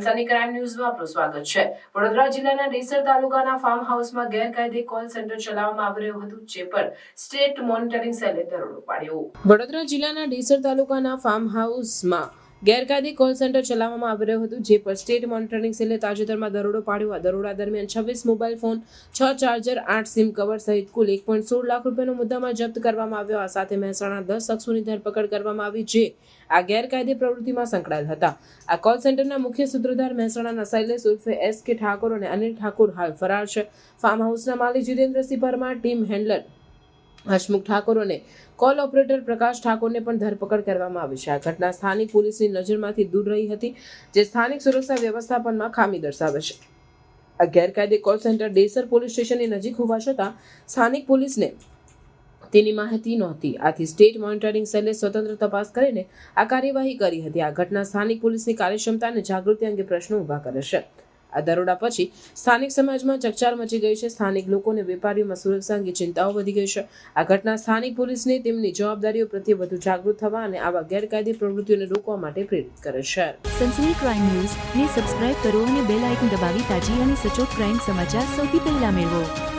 Sunny crime ન્યૂઝમાં આપનું સ્વાગત છે. વડોદરા જિલ્લાના ડેસર તાલુકાના ફાર્મ હાઉસમાં ગેરકાયદે કોલ સેન્ટર ચલાવવામાં આવી રહ્યું હતું, જે પર સ્ટેટ મોનિટરિંગ સેલે દરોડો પાડ્યો. વડોદરા જિલ્લાના ડેસર તાલુકાના ફાર્મ હાઉસમાં ગેરકાયદે કોલ સેન્ટર ચલાવવામાં આવી રહ્યું હતું, જે પર સ્ટેટ મોનિટરિંગ સેલે તાજેતરમાં દરોડો પાડ્યો. આ દરોડા દરમિયાન છવ્વીસ મોબાઈલ ફોન છ ચાર્જર આઠ સિમ કવર સહિત કુલ એક પોઈન્ટ સોળ લાખ રૂપિયાનો મુદ્દામાં જપ્ત કરવામાં આવ્યો. આ સાથે મહેસાણા દસ શખ્સોની ધરપકડ કરવામાં આવી, જે આ ગેરકાયદે પ્રવૃત્તિમાં સંકળાયેલ હતા. આ કોલ સેન્ટરના મુખ્ય સૂત્રધાર મહેસાણાના શૈલેષ ઉર્ફે એસ કે ઠાકોર અને અનિલ ઠાકોર હાલ ફરાર છે. ફાર્મ હાઉસના માલિક જીતેન્દ્રસિંહ પરમાર ટીમ હેન્ડલર હસમુખ ઠાકોર અને કોલ ઓપરેટર પ્રકાશ ઠાકોરને પણ ધરપકડ કરવામાં આવી છે. આ ઘટના સ્થાનિક પોલીસની નજરમાંથી દૂર રહી હતી, જે સ્થાનિક સુરક્ષા વ્યવસ્થાપનમાં ખામી દર્શાવે છે. આ ગેરકાયદે કોલ સેન્ટર ડેસર પોલીસ સ્ટેશનની નજીક હોવા છતાં, સ્થાનિક પોલીસને તેની માહિતી નહોતી. આથી સ્ટેટ મોનિટરિંગ સેલે સ્વતંત્ર તપાસ કરીને આ કાર્યવાહી કરી હતી. આ ઘટના સ્થાનિક પોલીસની કાર્યક્ષમતા અને જાગૃતિ અંગે પ્રશ્નો ઊભા કરે છે. આ દરોડા પછી સ્થાનિક સમાજમાં ચકચાર મચી ગઈ છે. સ્થાનિક લોકો અને વેપારીઓમાં સુરક્ષા અંગે ચિંતાઓ વધી ગઈ છે. આ ઘટના સ્થાનિક પોલીસને તેમની જવાબદારીઓ પ્રત્યે વધુ જાગૃત થવા અને આવા ગેરકાયદે પ્રવૃત્તિઓને રોકવા માટે પ્રેરિત કરે છે. સનસની ક્રાઇમ ન્યૂઝ ને સબસ્ક્રાઇબ કરો અને બેલ આઇકન દબાવી તાજી અને સચોટ ક્રાઇમ સમાચાર સૌથી પહેલા મેળવો.